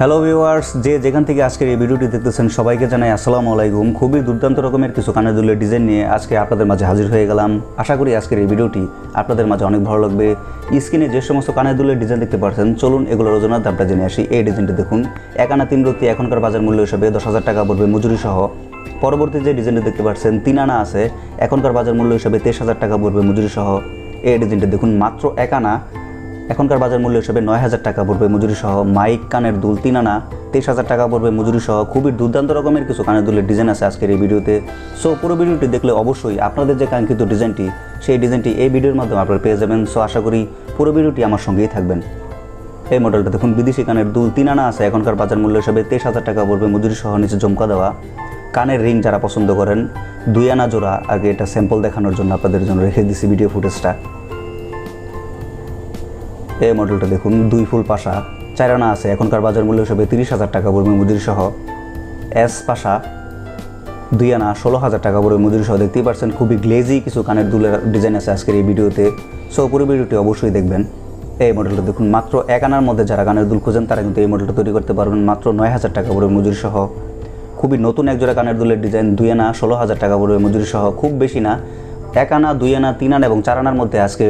Hello viewers যে যেখান থেকে আজকের এই ভিডিওটি দেখতেছেন, সবাইকে জানাই আসসালামু আলাইকুম। খুবই দুর্দান্ত রকমের কিছু কানের দুলের ডিজাইন নিয়ে আজকে আপনাদের মাঝে হাজির হয়ে গেলাম। আশা করি আজকের এই ভিডিওটি আপনাদের মাঝে অনেক ভালো লাগবে। স্ক্রিনে যে সমস্ত কানের দুলের ডিজাইন দেখতে পাচ্ছেন চলুন এগুলোর ওজনের দামটা জেনে আসি। এই ডিজাইনটি দেখুন। এক আনা তিন রতি এখনকার বাজার মূল্য হিসাবে দশ হাজার টাকা পড়বে মজুরি সহ। পরবর্তী যে ডিজাইনটি দেখতে পাচ্ছেন তিন আনা আছে। এখনকার বাজার মূল্য হিসাবে তেইশ হাজার টাকা পড়বে মজুরি সহ। এই ডিজাইনটি দেখুন, মাত্র এক আনা এখনকার বাজার মূল্য হিসেবে নয় হাজার টাকা পড়বে মজুরি সহ। মাইক, কানের দুল, তিন আনা, তেইশ হাজার টাকা পড়বে মজুরি সহ। খুবই দুর্দান্ত রকমের কিছু কানের দুলের ডিজাইন আছে আজকের এই ভিডিওতে। সো পুরো ভিডিওটি দেখলে অবশ্যই আপনাদের যে কাঙ্ক্ষিত ডিজাইনটি, সেই ডিজাইনটি এই ভিডিওর মাধ্যমে আপনারা পেয়ে যাবেন। সো আশা করি পুরো ভিডিওটি আমার সঙ্গেই থাকবেন। এই মডেলটা দেখুন, বিদেশি কানের দুল, তিন আনা আছে। এখনকার বাজার মূল্য হিসাবে তেইশ হাজার টাকা পড়বে মজুরি সহ, নিচে জমকা দেওয়া। কানের রিং যারা পছন্দ করেন, দুই আনা জোড়া। আগে এটা স্যাম্পল দেখানোর জন্য আপনাদের জন্য রেখে দিছি ভিডিও ফুটেজটা এই মডেলটা দেখুন, দুই ফুল পাশা চারানা আছে, এখনকার বাজার মূল্য হিসেবে তিরিশ হাজার টাকা পড়বে মজুরি সহ। এস পাশা দুই আনা ষোলো হাজার টাকা পড়বে মজুরি সহ। দেখতেই পাচ্ছেন খুবই গ্লেজি কিছু কানের দুলের ডিজাইন আছে আজকের এই ভিডিওতে। সো পুরো ভিডিওটি অবশ্যই দেখবেন। এই মডেলটা দেখুন, মাত্র এক আনার মধ্যে যারা কানের দুল খোঁজেন, তারা কিন্তু এই মডেলটা তৈরি করতে পারবেন মাত্র নয় হাজার টাকা পড়বে মজুরি সহ। খুবই নতুন একজোড়া কানের দুলের ডিজাইন দুই আনা ষোলো হাজার টাকা পড়বে মজুরি সহ। খুব বেশি না এক আনা, দুই আনা, তিন আনা এবং চার আনার মধ্যে আজকে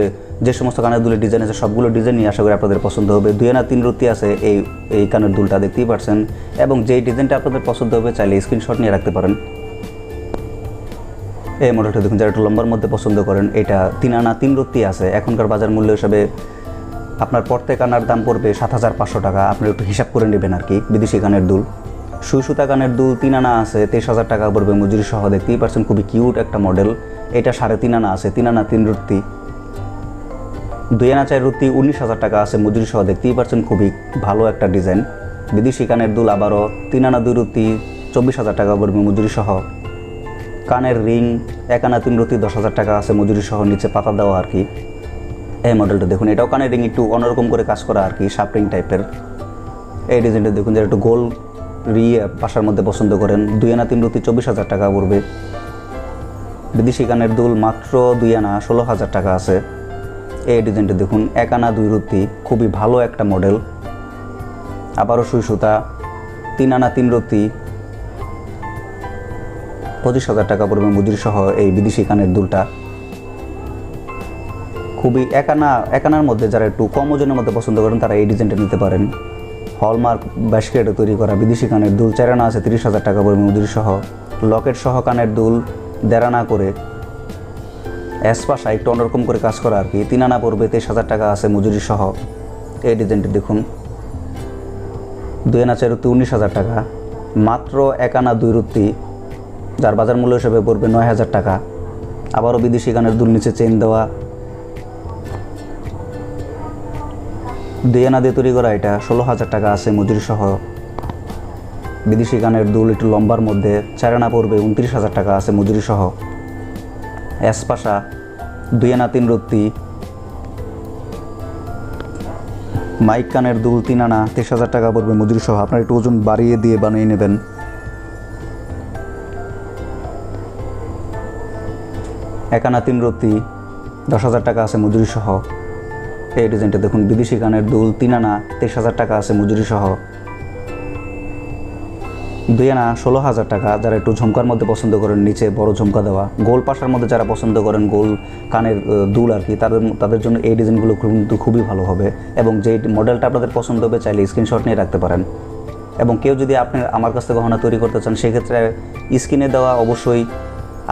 যে সমস্ত কানের দুলের ডিজাইন আছে, সবগুলো ডিজাইন নিয়ে আশা করি আপনাদের পছন্দ হবে। দুই আনা, তিন রুতি আছে এই এই কানের দুলটা, দেখতেই পারছেন। এবং যেই ডিজাইনটা আপনাদের পছন্দ হবে, চাইলে স্ক্রিনশট নিয়ে রাখতে পারেন। এই মডেলটা দেখুন, যারা একটু লম্বার মধ্যে পছন্দ করেন, এটা তিন আনা, তিন রত্তি আছে। এখনকার বাজার মূল্য হিসাবে আপনার প্রত্যেক আনার দাম পড়বে সাত হাজার পাঁচশো টাকা। আপনি একটু হিসাব করে নেবেন আর কি, বিদেশি কানের দুল। সুই সুতা কানের দুল তিন আনা আছে, তেইশ হাজার টাকা পড়বে মজুরি সহ, দেখতেই পারছেন খুবই কিউট একটা মডেল। এটা সাড়ে তিন আনা আছে, তিন আনা তিন রুত্তি দুই আনা চার রুত্তি উনিশ হাজার টাকা আছে মজুরি সহ, দেখতেই পারছেন খুবই ভালো একটা ডিজাইন। বিদেশি কানের দুল আবারও তিন আনা দুই রুত্তি চব্বিশ হাজার টাকা পড়বে মজুরি সহ। কানের রিং, এক আনা তিন রুতি দশ হাজার টাকা আছে মজুরি সহ, নিচে পাতা দেওয়া আর কি। এই মডেলটা দেখুন, এটাও কানের রিং একটু অন্যরকম করে কাজ করা আর কি, শার্পিং টাইপের এই ডিজাইনটা দেখুন যারা একটু গোল রিয়ে বাসার মধ্যে পছন্দ করেন। দুই আনা তিন রুতি চব্বিশ হাজার টাকা পড়বে। বিদেশি কানের দুল মাত্র দুই আনা ষোলো হাজার টাকা আছে। এই ডিজাইনটা দেখুন, এক আনা দুই রুতি খুবই ভালো একটা মডেল। আবারও সুই সুতা, তিন আনা তিন রুতি পঁচিশ হাজার টাকা পড়বে মজুরি সহ এই বিদেশি কানের দুলটা। খুবই একানা একানার মধ্যে যারা একটু কম ওজনের মধ্যে পছন্দ করেন, তারা এই ডিজাইনটা নিতে পারেন। হলমার্ক ব্যাসকেটে তৈরি করা বিদেশি কানের দুল। চারানা আছে তিরিশ হাজার টাকা পড়বে মজুরি সহ। লকেট সহ কানের দুল দেড়ানা করে। অ্যাসপাশা একটু অন্যরকম করে কাজ করা আর কি। তিন আনা পড়বে তেইশ হাজার টাকা আছে মজুরি সহ। এই ডিজাইনটি দেখুন। দুই আনা চার রুত্তি উনিশ হাজার টাকা। মাত্র এক আনা দুই রুত্তি। যার বাজার মূল্য হিসেবে পড়বে নয় হাজার টাকা। আবারও বিদেশি গানের দুল নিচে চেন দেওয়া। দুই আনা দিয়ে তৈরি করা এটা, ষোলো হাজার টাকা আছে মজুরি সহ বিদেশি গানের দুল একটু লম্বার মধ্যে, চার আনা পড়বে, উনত্রিশ হাজার টাকা আছে মজুরি সহ অ্যাসপাশা দুই আনা তিন রত্তি মাইক কানের দুল তিন আনা, তেইশ হাজার টাকা পড়বে মজুরি সহ আপনার একটু ওজন বাড়িয়ে দিয়ে বানিয়ে নেবেন। এক আনা তিন রত্তি দশ হাজার টাকা আছে মজুরি সহ এই ডিজাইনটা দেখুন, বিদেশি কানের দুল, তিন আনা, তেইশ হাজার টাকা আছে মজুরি সহ। দুই আনা, ষোলো হাজার টাকা, যারা একটু ঝুমকার মধ্যে পছন্দ করেন, নিচে বড় ঝুমকা দেওয়া। গোল পাশার মধ্যে যারা পছন্দ করেন, গোল কানের দুল আর কি, তাদের তাদের জন্য এই ডিজাইনগুলো কিন্তু খুবই ভালো হবে। এবং যে মডেলটা আপনাদের পছন্দ হবে, চাইলে স্ক্রিনশট নিয়ে রাখতে পারেন। এবং কেউ যদি আপনি আমার কাছ থেকে গহনা তৈরি করতে চান, সেক্ষেত্রে স্ক্রিনে দেওয়া অবশ্যই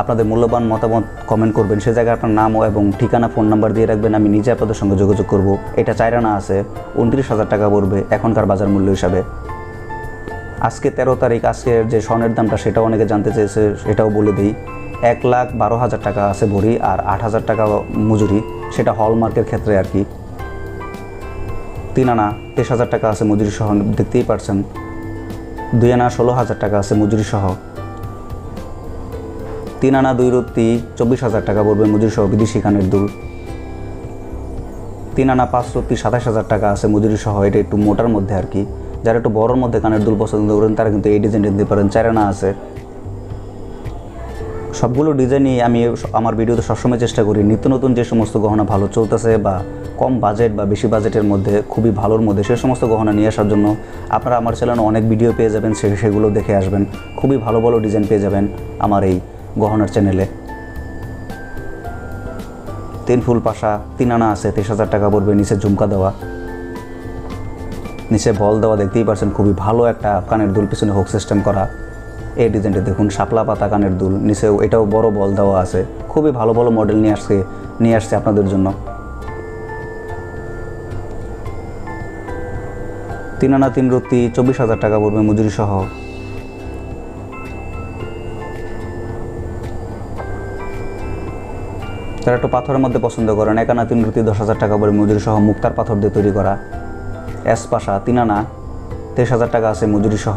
আপনাদের মূল্যবান মতামত কমেন্ট করবেন। সে জায়গায় আপনার নাম এবং ঠিকানা ফোন নাম্বার দিয়ে রাখবেন। আমি নিজে আপনাদের সঙ্গে যোগাযোগ করব। এটা চাইরানা আছে, উনত্রিশ হাজার টাকা পড়বে এখনকার বাজার মূল্য হিসাবে। আজকে তেরো তারিখ, আজকের যে স্বর্ণের দামটা, সেটাও অনেকে জানতে চেয়েছে, সেটাও বলে দিই। এক লাখ বারো হাজার টাকা আছে ভরি আর আট হাজার টাকা মজুরি, সেটা হলমার্কের ক্ষেত্রে আর কি। তিন আনা তেইশ হাজার টাকা আছে মজুরি সহ, দেখতেই পারছেন। দুই আনা ষোলো হাজার টাকা আছে মজুরি সহ। তিন আনা দুই রত্তি, চব্বিশ হাজার টাকা পড়বে মজুরি সহ বিদেশি কানের দুল। তিন আনা পাঁচ রত্তি, সাতাশ হাজার টাকা আছে মজুরি সহ এটা একটু মোটার মধ্যে আর কি। যারা একটু বড়োর মধ্যে কানের দুল পছন্দ করেন, তারা কিন্তু এই ডিজাইন দিতে পারেন। চার আনা আছে। সবগুলো ডিজাইনই আমি আমার ভিডিওতে সবসময় চেষ্টা করি, নিত্য নতুন যে সমস্ত গহনা ভালো চলতেছে বা কম বাজেট বা বেশি বাজেটের মধ্যে, খুবই ভালোর মধ্যে, সে সমস্ত গহনা নিয়ে আসার জন্য আপনারা আমার চ্যানেলে অনেক ভিডিও পেয়ে যাবেন, সে, সেগুলো দেখে আসবেন। খুবই ভালো ভালো ডিজাইন পেয়ে যাবেন আমার এই গহনার চ্যানেলে তিন ফুল পাশা, তিন আনা আছে, তেইশ হাজার টাকা পড়বে, নিচে ঝুমকা দেওয়া। নিচে বল দেওয়া, দেখতেই পাচ্ছেন খুবই ভালো একটা কানের দুল, পিছনে হোক সিস্টেম করা। এই ডিজাইনটা দেখুন, শাপলা পাতা কানের দুল, নিচেও এটাও বড় বল দেওয়া আছে। খুবই ভালো ভালো মডেল নিয়ে আসছে নিয়ে আসছে আপনাদের জন্য। তিন আনা, তিন রত্তি, চব্বিশ হাজার টাকা পড়বে মজুরি সহ। যারা একটু পাথরের মধ্যে পছন্দ করেন। একানা তিন রুটি দশ হাজার টাকা বলে মজুরি সহ মুক্তার পাথর দিয়ে তৈরি করা। এস পাশা তিন আনা তেইশ হাজার টাকা আছে মজুরি সহ